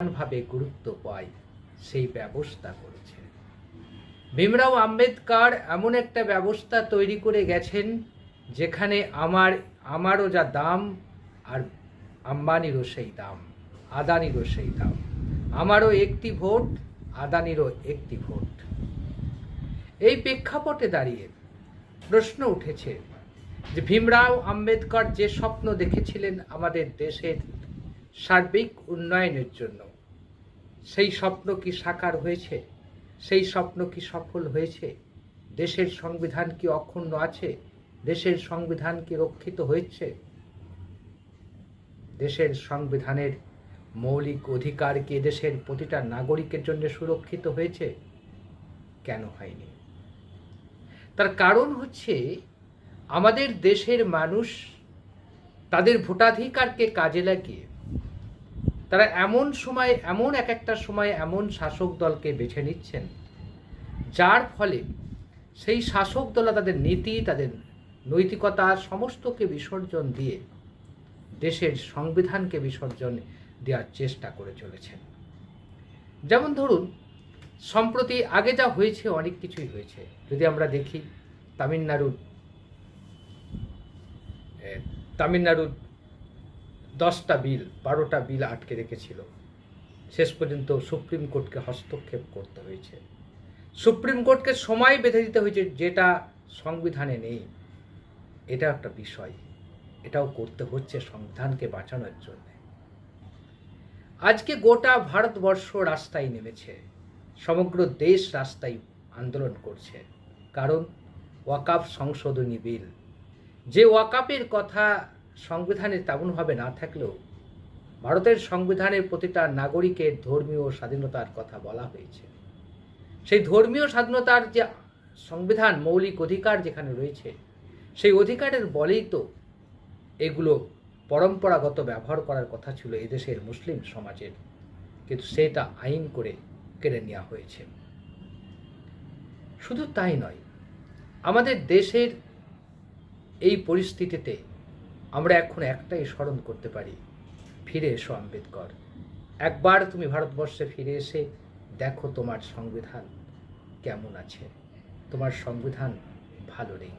ভাবে গুরুত্ব পায়, সেই ব্যবস্থা করেছে। ভীমরাও আম্বেদকর এমন একটা ব্যবস্থা তৈরি করে গেছেন, যেখানে আমার, আমারও যা দাম আর আম্বানিরও সেই দাম, আদানিরও সেই দাম। আমারও একটি ভোট, আদানিরও একটি ভোট। এই প্রেক্ষাপটে দাঁড়িয়ে প্রশ্ন উঠেছে যে, ভীমরাও আম্বেদকর যে স্বপ্ন দেখেছিলেন আমাদের দেশের সার্বিক উন্নয়নের জন্য। সেই স্বপ্ন কি সাকার হয়েছে? সেই স্বপ্ন কি সফল হয়েছে? দেশের সংবিধান কি অক্ষুণ্ণ আছে? দেশের সংবিধান কি রক্ষিত হয়েছে? দেশের সংবিধানের মৌলিক অধিকার কি দেশের প্রতিটা নাগরিকের জন্য সুরক্ষিত হয়েছে? কেন হয়নি? তার কারণ হচ্ছে, আমাদের দেশের মানুষ তাদের ভোটাধিকারকে কাজে লাগিয়ে তারা এমন সময়, এমন এক একটা সময় এমন শাসক দলকে বেছে নিচ্ছেন, যার ফলে সেই শাসক দল তাদের নীতি, তাদের নৈতিকতা সমস্তকে বিসর্জন দিয়ে দেশের সংবিধানকে বিসর্জন দেওয়ার চেষ্টা করে চলেছেন। যেমন ধরুন, সম্প্রতি আগে যা হয়েছে অনেক কিছুই হয়েছে। যদি আমরা দেখি, তামিলনাড়ুর তামিলনাড়ুর দশটা বিল, বারোটা বিল আটকে রেখেছিল। শেষ পর্যন্ত সুপ্রিম কোর্টকে হস্তক্ষেপ করতে হয়েছে। সুপ্রিম কোর্টকে সময় বেঁধে দিতে হয়েছে, যেটা সংবিধানে নেই। এটা একটা বিষয়। এটাও করতে হচ্ছে সংবিধানকে বাঁচানোর জন্য। আজকে গোটা ভারতবর্ষ রাস্তায় নেমেছে। সমগ্র দেশ রাস্তায় আন্দোলন করছে। কারণ ওয়াকাফ সংশোধনী বিল। যে ওয়াকাপের কথা সংবিধানে তেমনভাবে না থাকলেও ভারতের সংবিধানের প্রতিটা নাগরিকের ধর্মীয় স্বাধীনতার কথা বলা হয়েছে। সেই ধর্মীয় স্বাধীনতার যে সংবিধান, মৌলিক অধিকার যেখানে রয়েছে, সেই অধিকারের বলেই তো এগুলো পরম্পরাগত ব্যবহার করার কথা ছিল এদেশের মুসলিম সমাজের। কিন্তু সেটা আইন করে কেড়ে নেওয়া হয়েছে। শুধু তাই নয়, আমাদের দেশের এই পরিস্থিতিতে আমরা এখন একটাই স্মরণ করতে পারি। ফিরে এসো, আম্বেদকর। একবার তুমি ভারতবর্ষে ফিরে এসে দেখো তোমার সংবিধান কেমন আছে। তোমার সংবিধান ভালো নেই।